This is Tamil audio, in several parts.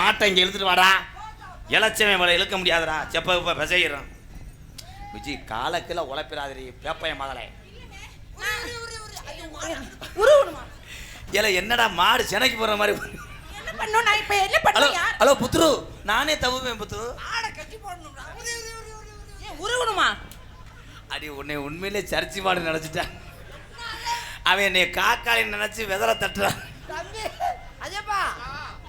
மாட்டை இங்கே இழுத்துட்டு வாடா. இளச்சவன் இவளை இழுக்க முடியாதுடா. செப்ப இப்போ விசையிடும் விஜி காலக்கில் உழைப்பிடாதிரி பேப்பைய மகளே. இல்லை என்னடா மாடு சென்னைக்கு போகிற மாதிரி என்ன ஹலோ ஹலோ புத்துரு நானே தவுவேன் புத்துரு ஆட கட்டி உருவணுமா அடி உன்னை உண்மையிலே சர்ச்சி மாடு நினச்சிட்டான். அவன் என்னை காக்காளி நினச்சி வெதற தட்டுறான். அதேப்பா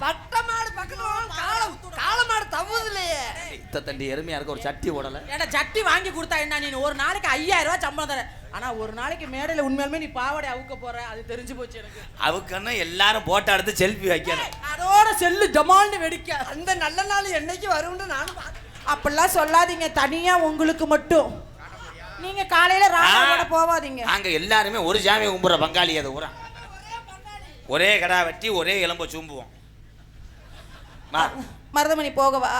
பட்ட மாடு பக்கத்துல காலம் கால மாடு தவுது இல்லையே இத்த தண்டி எருமையா இருக்க ஒரு சட்டி ஓடலை. ஏடா சட்டி வாங்கி கொடுத்தா என்ன நீ? ஒரு நாளைக்கு ஐயாயிரம் ரூபாய் சம்பளம் தர ஆனா ஒரு நாளைக்கு மேடையில உண்மையாலுமே நீ பாவாடை அவுக்க போற அது தெரிஞ்சு போச்சு எனக்கு. அவுக்கன்னு எல்லாரும் போட்டோ எடுத்து செல்ஃபி வைக்கணும். அதோட செல்லு ஜமால்னு வெடிக்க. அந்த நல்ல நாள் என்னைக்கு வரும்னு நானும். அப்படிலாம் சொல்லாதீங்க தனியா உங்களுக்கு மட்டும். நீங்க காலையில ராமாவோட போவாதீங்க. நாங்க எல்லாருமே ஒரு சாமியை கும்பிட்ற பங்காளி அது ஊரா. ஒரே கடா வெட்டி ஒரே எலும்ப சூம்புவோம். மருதமணி போகவா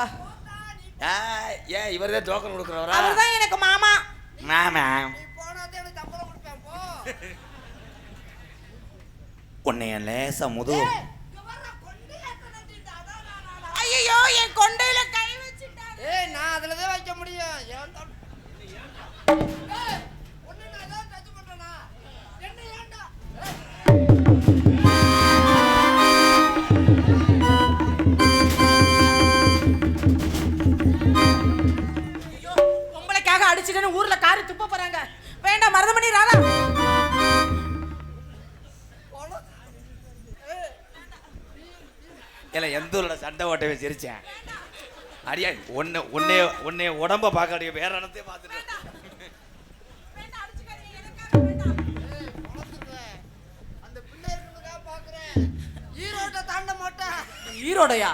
ஏன் இவரே டோக்கன் கொடுக்குறவரா? அவர்தான் எனக்கு மாமா. மாமா. உன்னைய லேசா முது ஐயோ என் கொண்டையில கை வச்சுட்டாரு. ஏய் நான் அதுல தான் வைக்க முடியும். ஓட்டவே சிரிச்சேன் அடியா உன்னை உன்னைய உன்னைய உடம்ப பார்க்க அடிய வேற இடத்தையும் பார்த்துட்டு ஈரோடையா?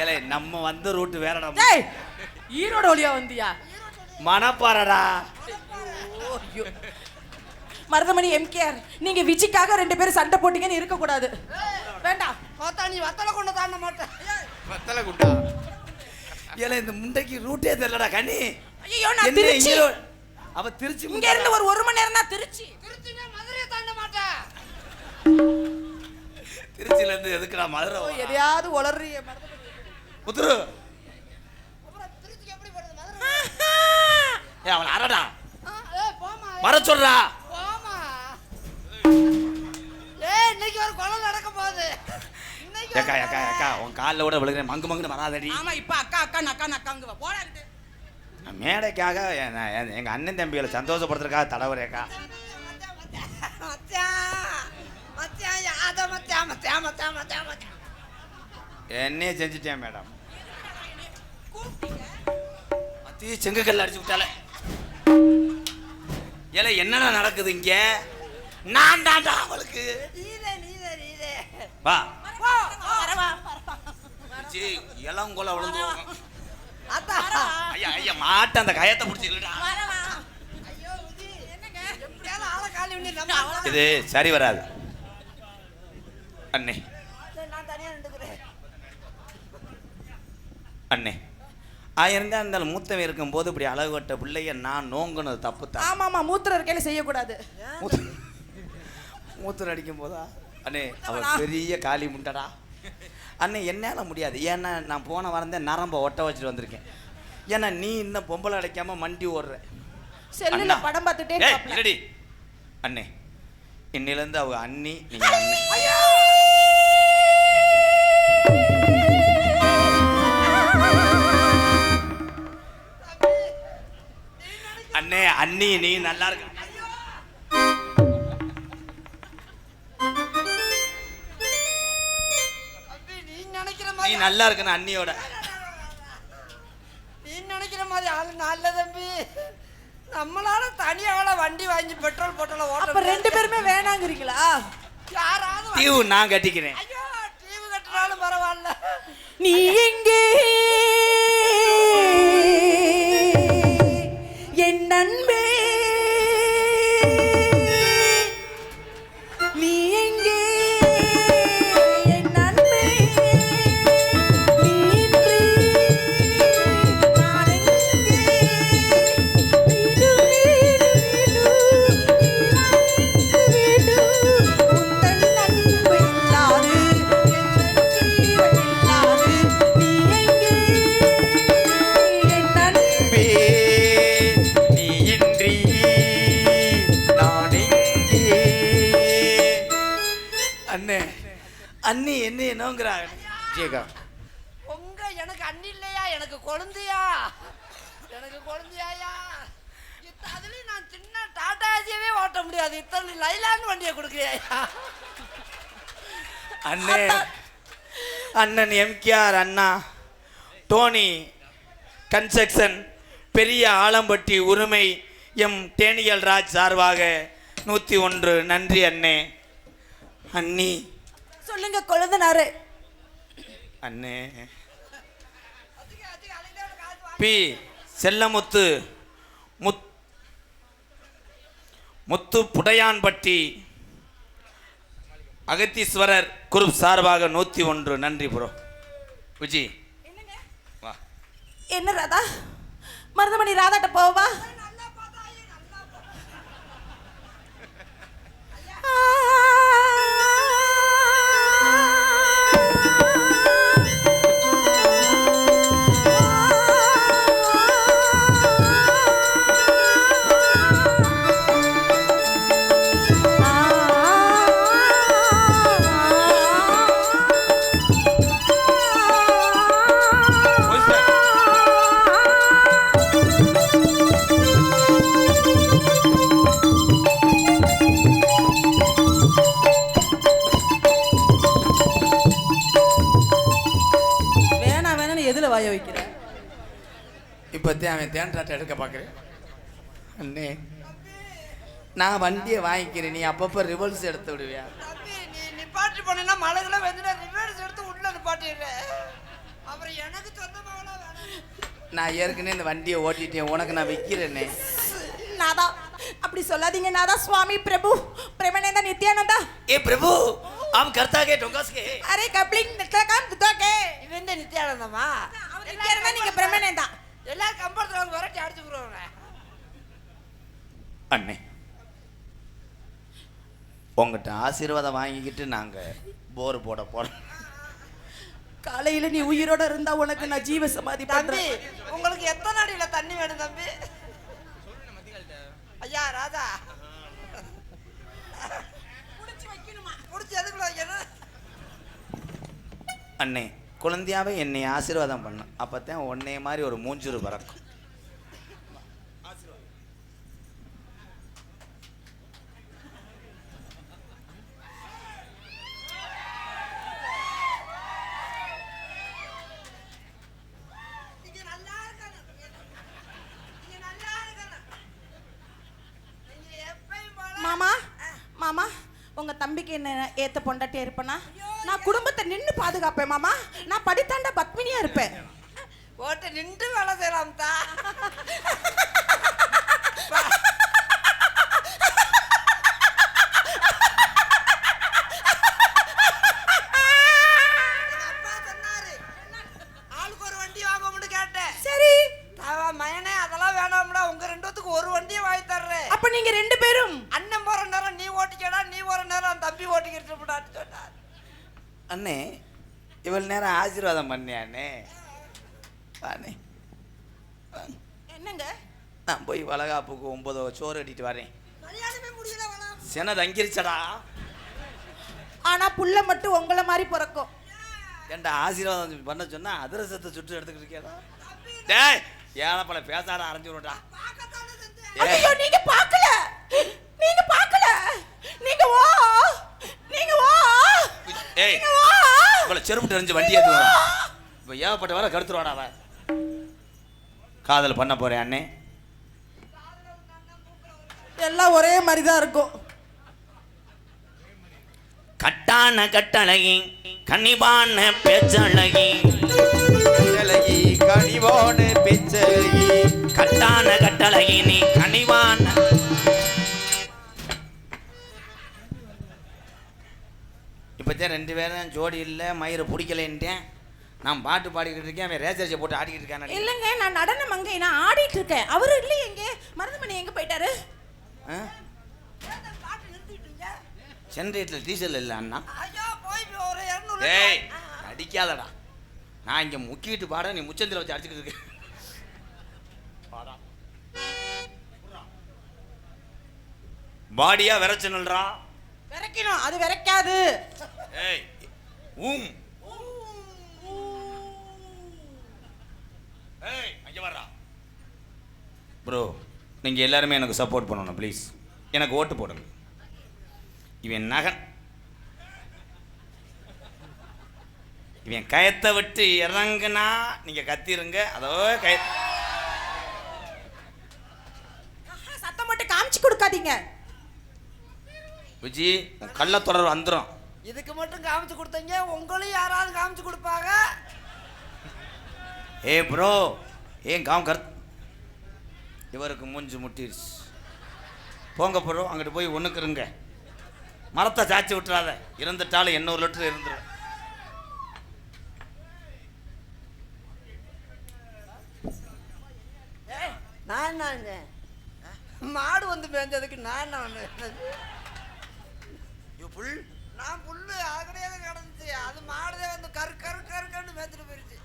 ஏலே நம்ம வந்த ரூட் வேற இடம். டேய் ஈரோடு வழியா வந்தியா? மணப்பாறடா. மருதமணி எம்கேஆர் நீங்க விஜிக்காக ரெண்டு பேரும் சண்டை போட்டீங்கன்னு இருக்க கூடாது வேண்டாம். பார்த்தா நீ வத்தலை கொண்டு தாண்ட மாட்டேன். பத்தல குண்டா. ஏலே இந்த முண்டைக்கு ரூட்டே தெரியலடா கண்ணி. ஐயோ நான் திருச்சி. இங்க அவ திருச்சி இங்க இருந்து ஒரு ஒரு மணி நேரம் தான் திருச்சி திருச்சினா மதுரையை தாண்ட மாட்டேன். திருச்சியில இருந்து எதுக்குடா மதுரை ஓ, வர? எதையாவது உளறிய புத்துரு மதுரை ஏ அவன் அரடா வர சொல்றா. இன்னைக்கு ஒரு கொலை நடக்க ஏக்கா ஏக்கா ஏக்கா உன் காலில் கூட விழுகிறேன். மங்கு மங்குன்னு வராதடி. ஆமா இப்ப அக்கா அக்கா நக்கா நக்காங்க போடாது மேடைக்காக எங்க அண்ணன் தம்பிகளை சந்தோஷப்படுத்துறதுக்காக தடவுறேக்கா என்னையே செஞ்சுட்டேன் மேடம்? அத்தி செங்குக்கல்ல அடிச்சு விட்டால. ஏல என்னடா நடக்குது இங்க? நான் தான்டா அவளுக்கு வா. இளங்கொலை விழுந்து ஐயா ஐயா மாட்ட அந்த கயத்தை பிடிச்சி இல்லடா வரவா ஐயோ உதி என்னங்க? எப்படியாவது ஆளை காலி பண்ணி நம்ம இது சரி வராது. அண்ணே. அண்ணே ஆயிருந்தா இருந்தாலும் மூத்தவன் இருக்கும்போது இப்படி அழகு கட்ட பிள்ளைய நான் நோங்குனது தப்பு தான் ஆமா ஆமா மூத்திர இருக்கையில செய்யக்கூடாது. மூத்த மூத்தர் அடிக்கும் போதா அண்ணே அவ பெரிய காளி முண்டடா. அண்ணே என்னால் முடியாது. ஏன்னா நான் போன வாரம் தான் நரம்ப ஒட்ட வச்சுட்டு வந்திருக்கேன். ஏன்னா நீ இன்னும் பொம்பளை அடைக்காம மண்டி ஓடுற. செல்லுல. படம் பார்த்துட்டே அண்ணே இன்னிலேருந்து அவ அண்ணி நீங்க அண்ணே. அண்ணே அண்ணி நீ நல்லா இருக்க. நீ நல்லா இருக்கணும் அண்ணியோட. நீ நினைக்கிற மாதிரி ஆளு நல்ல தம்பி. நம்மளால தனியால வண்டி வாங்கி பெட்ரோல் போட்டல அப்ப ஓட்ட ரெண்டு பேருமே வேணாங்கிறீங்களா? யாராவது டியூ நான் கட்டிக்கிறேன். ஐயோ டிவி கட்டினாலும் பரவாயில்ல. நீ எங்கே? அண்ணி. என்ன என்னங்கிறாங்க? கேக்கா உங்க எனக்கு அண்ணி இல்லையா? எனக்கு கொழுந்தியா? எனக்கு கொழுந்தியாயா? அதுலயும் நான் சின்ன டாடா ஏசியவே ஓட்ட முடியாது. இத்தனை லைலாண்ட் வண்டியை கொடுக்குறியா அண்ணே அண்ணன் எம்கேஆர் அண்ணா டோனி கன்ஸ்ட்ரக்ஷன் பெரிய ஆலம்பட்டி உரிமை எம். டேனியல் ராஜ் சார்பாக நூற்றி ஒன்று நன்றி அண்ணே. அண்ணி. சொல்லுங்க கொழுந்தனாரு. அண்ணே. பி. செல்லமுத்து முத் முத்து புடையான்பட்டி அகத்தீஸ்வரர் குரூப் சார்பாக நூற்றி ஒன்று நன்றி ப்ரோ. விஜி. வா. என்ன ராதா? மருதமணி ராதாட்ட போவா? வேணாம் அவன் தேன்றாட்டை எடுக்க பார்க்குறேன். அண்ணே நான் வண்டியை வாங்கிக்கிறேன். நீ அப்பப்போ ரிவர்ஸ் எடுத்து விடுவியா? நீ நிப்பாட்டி பண்ணா மழைகளை வந்துட்டா ரிவர்ஸ் எடுத்து உள்ள நிப்பாட்டிடுறேன் அப்புறம் எனக்கு சொந்தமாக நான் ஏற்கனவே இந்த வண்டியை ஓட்டிட்டேன். உனக்கு நான் விற்கிறேனே நாதா அப்படி சொல்லாதீங்க நாதா சுவாமி பிரபு பிரமநேந்தா நித்யானந்தா. ஏ பிரபு ஆம் கர்த்தாகே டொங்காஸ்கே அரே கப்ளிங் நித்யாகாந்த் துதாகே இவன் நித்யானந்தமா? நித்யானந்தா நீங்க பிரமநேந்தா. எல்லாரும் கம்பளத்தில் வந்து விரட்டி அடிச்சுக்கிறோங்க அண்ணே உங்ககிட்ட ஆசீர்வாதம் வாங்கிக்கிட்டு நாங்கள் போர் போட போகிறோம் காலையில நீ உயிரோட இருந்தா உனக்கு நான் ஜீவ சமாதி தம்பி பண்றேன் உங்களுக்கு எத்தனை அடியில தண்ணி வேணும் தம்பி? ஐயா ராஜா புடிச்சு எதுக்குள்ள வைக்கணும்? அண்ணே குழந்தையாவே என்னை ஆசீர்வாதம் பண்ண. அப்போத்தான் உன்னைய மாதிரி ஒரு மூஞ்சூறு பறக்கும். மாமா மாமா உங்க தம்பிக்கு என்ன ஏத்த பொண்டாட்டியா இருப்பேனா? பாதுகாப்பேன் மாமா. நான் படித்தாண்ட பத்மினியா இருப்பேன். ஓட்டு நின்று வேலை செய்யலாம் தான் எங்க அப்பா சொன்னாரு ஆளுக்கு ஒரு வண்டி வாங்கணும்னு கேட்டேன் சரி அவன் மயனே அதெல்லாம் வேணாம்டா உங்க ரெண்டுத்துக்கு ஒரு வண்டியை வாங்கி தர்றேன் அப்ப நீங்க ரெண்டு பேரும் அண்ணன் போற நேரம் நீ ஓட்டிக்கடா நீ போற நேரம் அவன் தம்பி ஓட்டிக்கிட்டு இருப்பான்னு சொன்னார் அண்ணே இவ்வளவு நேரம் ஆசீர்வாதம் வாண்ணே என்னங்க? நான் போய் வளகாப்புக்கு ஒன்பது சோறு கட்டிட்டு வரேன். சென தங்கிருச்சடா. ஆனா புள்ள மட்டும் உங்கள மாதிரி பிறக்கும். ஏன்டா ஆசீர்வாதம் பண்ண சொன்னா அதிரசத்தை சுட்டு எடுத்துக்கிட்டு இருக்கியாடா? டேய் ஏழப்பழ பேசாட அரைஞ்சு விடுடா. ஐயோ நீங்க பார்க்கல. நீங்க பார்க்கல. நீங்க வா. நீங்க வா. ஏய். இவ்வளோ செருப்பு தெரிஞ்சு வண்டி ஏற்று இப்போ ஏகப்பட்ட வேலை கடுத்துருவாடா அவன்? காதல் பண்ண போறேன் அண்ணே. எல்லாம் ஒரே மாதிரி தான் இருக்கும். கட்டான கட்டழகி கனிவான பேச்சழகி. பிச்சலகி கனிவோடு பிச்சலகி கட்டான கட்டழகி நீ கனிவான இப்போத்தான் ரெண்டு பேரும் ஜோடி இல்லை மயிரை பிடிக்கலன்ட்டேன். நான் பாட்டு பாடிக்கிட்டு இருக்கேன் அவன் ரேசரிச்சை போட்டு ஆடிக்கிட்டு இருக்கான் இல்லைங்க நான் நடன மங்கை நான் ஆடிட்டு இருக்கேன். அவரு இல்லையே எங்க மருதமணி எங்க போயிட்டாரு? பாட்டு நிறுத்திட்டீங்க சென்ட்ரேட்டில் டீசல் இல்லை அண்ணா. டேய் அடிக்காதடா. நான் இங்கே முக்கிட்டு பாட நீ முச்சந்தில் வச்சு அடிச்சுக்கிட்டு இருக்க. பாடா பாடியா விரைச்சனல்றா விரைக்கணும் அது விரைக்காது. ஏய் ஊம். ஏய் அங்கே ப்ரோ நீங்கள் எல்லாருமே எனக்கு சப்போர்ட் பண்ணணும் ப்ளீஸ் எனக்கு ஓட்டு போடுங்க. இவன் நகன். இவன் கயத்தை விட்டு இறங்குனா நீங்கள் கத்திருங்க. அதோ கய சத்தம் மட்டும் காமிச்சு கொடுக்காதீங்க. விஜி உன் கள்ளத்தொடர் வந்துடும் இதுக்கு மட்டும் காமிச்சு கொடுத்தீங்க உங்களையும் யாராவது காமிச்சு கொடுப்பாங்க? ஏ ப்ரோ ஏன் காம் கருத் இவருக்கு மூஞ்சி முட்டிருச்சு. போங்க ப்ரோ அங்கிட்டு போய் ஒன்றுக்குருங்க மரத்தை சாச்சி விட்டுறாத. இருந்துட்டாலும் எண்ணூறு லிட்டர் இருந்துடும் நான் என்ன? மாடு வந்து மேய்ஞ்சதுக்கு நான் என்ன பண்ணேன்? புல் நான் புல்லு அகடையாக கிடந்துச்சு. அது மாடுதே வந்து கரு கரு கருக்கன்னு மேய்ச்சிட்டு போயிருச்சு.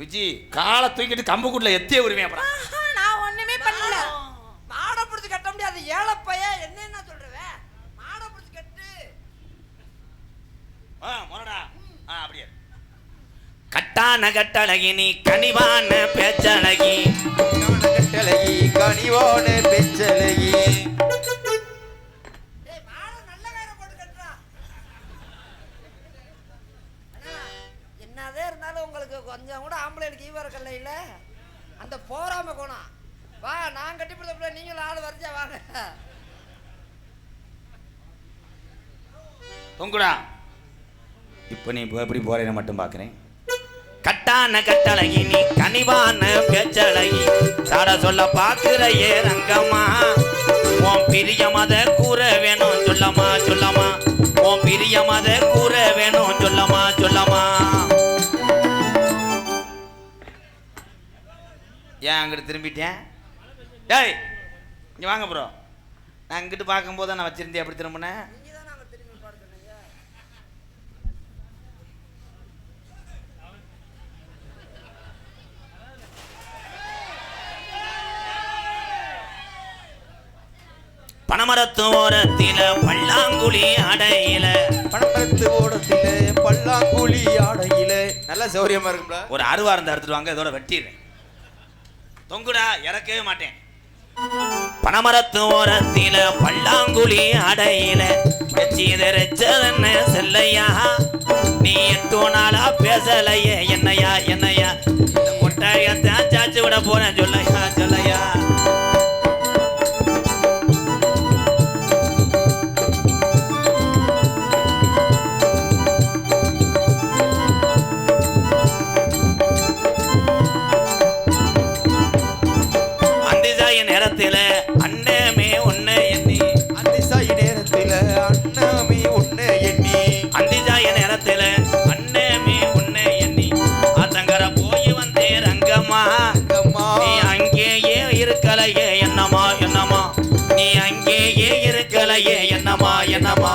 விஜி காலை தூக்கிட்டு கம்புக்குள்ள எத்திய உரிமையா அப்புறம் நான் ஒண்ணுமே பண்ணல. மாடை பிடிச்சி கட்ட முடியாது. ஏழை பையன் என்ன என்ன சொல்றவன் மாடை பிடிச்சி கட்டு. ஆ மொரடா. ஆ அப்படியே. கட்டான கட்டழகி நீ கனிவான பேச்சழகி. கட்டழகி கனிவான பெச்சழகி. ஆம்பளைகளுக்கு ஈவர கல்ல இல்ல. அந்த போறாம கோணம் வா நான் கட்டி பிடிச்ச நீங்களும் ஆள் வரைச்சா வாங்க. தொங்குடா. இப்போ நீ எப்படி போறேன்னு மட்டும் பார்க்குறேன். கட்டான கட்டழகி நீ கனிவான பேச்சழகி. சாட சொல்ல பார்க்குற ஏ ரங்கம்மா. உன் பிரியம் அத கூற வேணும் சொல்லமா சொல்லமா உன் பிரியம் அத கூற வேணும் சொல்லமா ஏன் அங்கிட்டு திரும்பிட்டேன்? டேய் இங்கே வாங்க ப்ரோ நான் இங்கிட்டு பார்க்கும்போது நான் வச்சிருந்தேன். எப்படி திரும்பினேன் பனமரத்து ஓரத்தில பல்லாங்குழி அடையில பணமரத்து ஓடத்தில பல்லாங்குழி ஆடையில. நல்ல சௌரியமா இருக்கும்ல ஒரு அருவா இருந்தா எடுத்துட்டு வாங்க. இதோட வெட்டிடுறேன். தொங்குடா இறக்கவே மாட்டேன். பனமரத்து ஓரத்தில பல்லாங்குழி அடையில வச்சீதரச்சதன்ன செல்லையா? நீ எட்டு நாளா பேசலையே என்னையா என்னையா? கொட்டாயத்தான் சாச்சு விட போறேன் சொல்லையா சொல்ல இருக்கலையே என்னமா என்னமா நீ அங்கேயே இருக்கலையே என்னமா என்னமா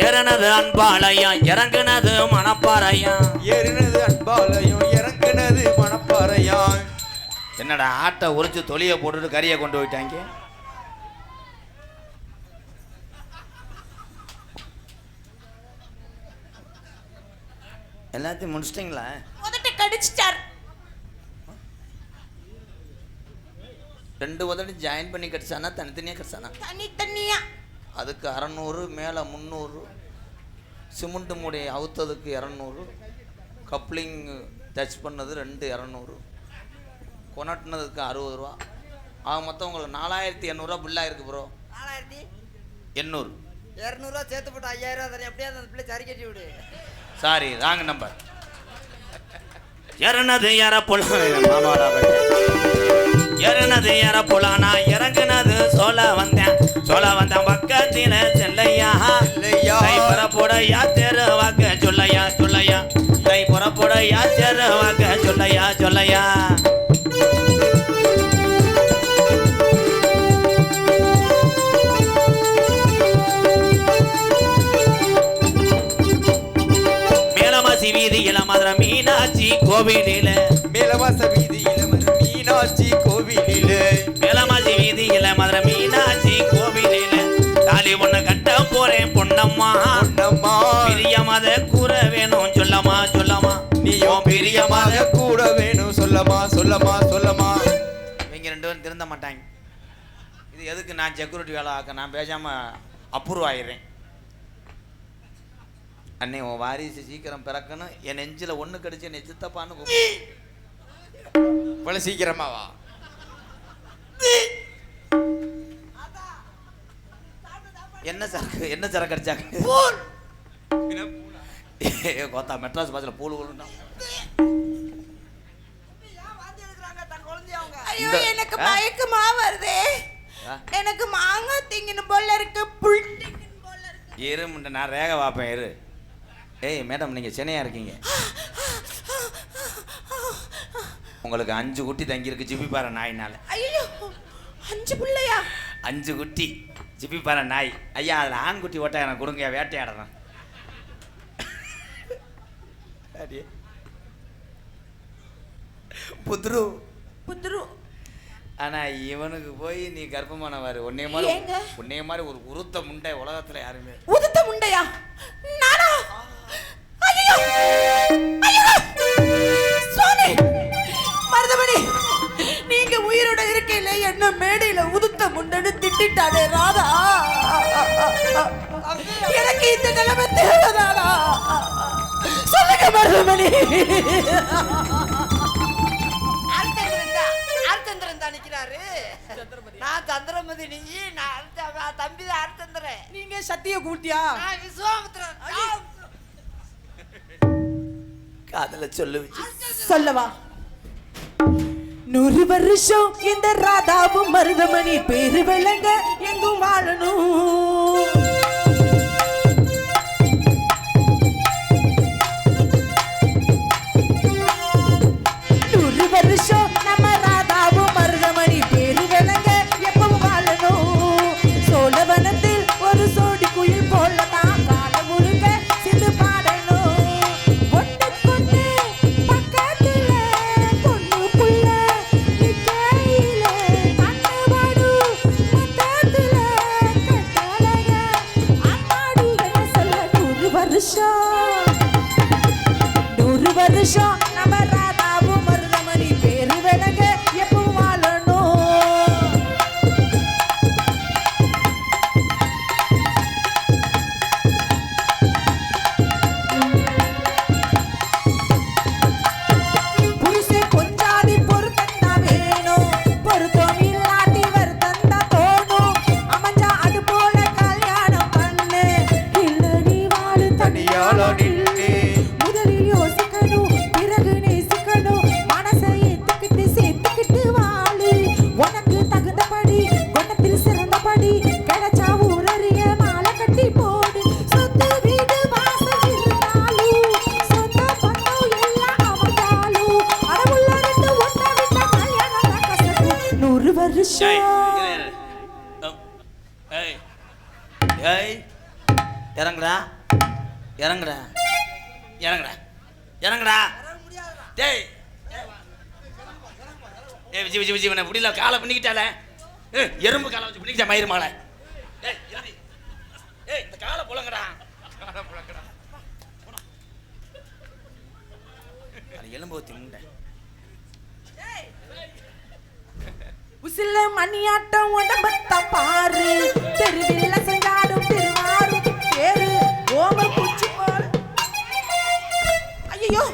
இறனது அன்பாளையா இறங்குனது மணப்பாறையா ஏறினது அன்பாலயம் இறங்குனது மணப்பாறையா என்னடா ஆட்டை உரிச்சு தொலியை போட்டுட்டு கறியை கொண்டு போயிட்டாங்க? எல்லாத்தையும் முடிச்சிட்டிங்களா? உதட்ட கடிச்சிட்டார். ரெண்டு உதடி ஜாயின் பண்ணி கடிச்சானா தனித்தனியாக கடிச்சானா? தனி தனியா அதுக்கு அறநூறு மேலே முந்நூறு சிமெண்ட் மூடி அவுத்ததுக்கு இரநூறு கப்ளிங் டச் பண்ணது ரெண்டு இரநூறு கொனட்டினதுக்கு அறுபது ரூபா. ஆக மொத்தம் உங்களுக்கு நாலாயிரத்தி எண்ணூறுரூவா பில்லாக இருக்கு ப்ரோ நாலாயிரத்தி எண்ணூறு. இரநூறுவா சேர்த்து போட்டு ஐயாயிரம் தரேன். எப்படியாவது அந்த பிள்ளை சரி கட்டி விடு. சாரி ராங் நம்பர் இறனது இற இறனது இற புலானா இறங்குனது சொல்ல வந்தேன். சொல்ல வந்தேன் பக்கத்தில செல்லையா. செல்லையா. கை புறப்புடையா தெரு வாக்க சொல்லையா சொல்லையா. கை புறப்புடையா தெரு வாக்க சொல்லையா. கோவிலில. மேலவாச வீதியில மீனாட்சி கோவிலில. மேலமாசி வீதியில மதுரை மீனாட்சி கோவிலில. தாலி ஒண்ணு கட்ட போறேன் பொன்னம்மா. பொன்னம்மா. பிரியமாத கூற வேணும் சொல்லமா சொல்லமா நீயும் பிரியமாக கூட வேணும் சொல்லமா சொல்லமா சொல்லமா இவங்க ரெண்டு பேரும் திருந்த மாட்டாங்க. இது எதுக்கு நான் செக்யூரிட்டி வேலை ஆக்க நான் பேசாம அப்ரூவ் ஆயிடுறேன். அண்ணே உன் வாரிசு சீக்கிரம் பிறக்கணும். என் நெஞ்சில ஒண்ணு கடிச்சு என்னை சித்தப்பான்னு கூப்பிடு. இவ்வளவு சீக்கிரமா வா. என்ன சரக்கு என்ன சரக்கு அடிச்சாங்க கோத்தா மெட்ராஸ் பாசல பூல் அவங்க ஐயோ எனக்கு? மயக்கமா வருதே? எனக்கு மாங்காய் திங்கணும் போல இருக்கு புல் திங்கணும் போல இருக்கு. இரு முண்டை, நான் ரேக பார்ப்பேன் இரு. ஏய் மேடம் நீங்க சென்னையா இருக்கீங்க? உங்களுக்கு அஞ்சு குட்டி தங்கியிருக்கு ஜிபி பாறை நாயினால. ஐயோ அஞ்சு பிள்ளையா? அஞ்சு குட்டி ஜிபி பாறை நாய். ஐயா அதில் ஆண் குட்டி ஓட்டா எனக்கு கொடுங்க வேட்டையாடுறேன். புத்ரு. புத்துரு ஆனா இவனுக்கு போய் நீ கர்ப்பமானவாரு உன்னைய மாதிரி? உன்னைய மாதிரி ஒரு உருத்த முண்டை உலகத்துல யாருமே உதுத்த முண்டையா? நானா? என்ன மேடையில உதுத்த முண்டன்னு திட்டிட்டானே ராதா? எனக்கு இந்த நிலைமை தேவைதானா? சொல்லுங்க மருதமணி. நான் சந்திரமதி நீ நான் தம்பி தான் ஆழ்த்தந்திரன் நீங்க சத்திய கூட்டியா நான் விஸ்வாமித்திரன் காதல சொல்லு சொல்லவா? நூறு வருஷம் இந்த ராதாவும் மருதமணி பேரு விளங்க எங்கும் வாழணும். நூறு ஏய், வருஷம் ஏய். இறங்குடா. இறங்குடா. இறங்குடா. இறங்குடா. டேய். ஏய் விஜய் விஜய் விஜய் முடியல. காலை பின்னிக்கிட்டால ஏய் எறும்பு காலை வச்சு பின்னிக்கிட்டா மயிறு மாலை ஏய் ஏய் இந்த காலை புழங்கடா. காலை புலங்கடா அது எலும்பு தின்ட்டேன் உசில மணியாட்டம் உடம்பத்த பாரு. தெருவில் செஞ்சாடும் திருவாரும் பேரு. ஓம பூச்சி போல. ஐயோ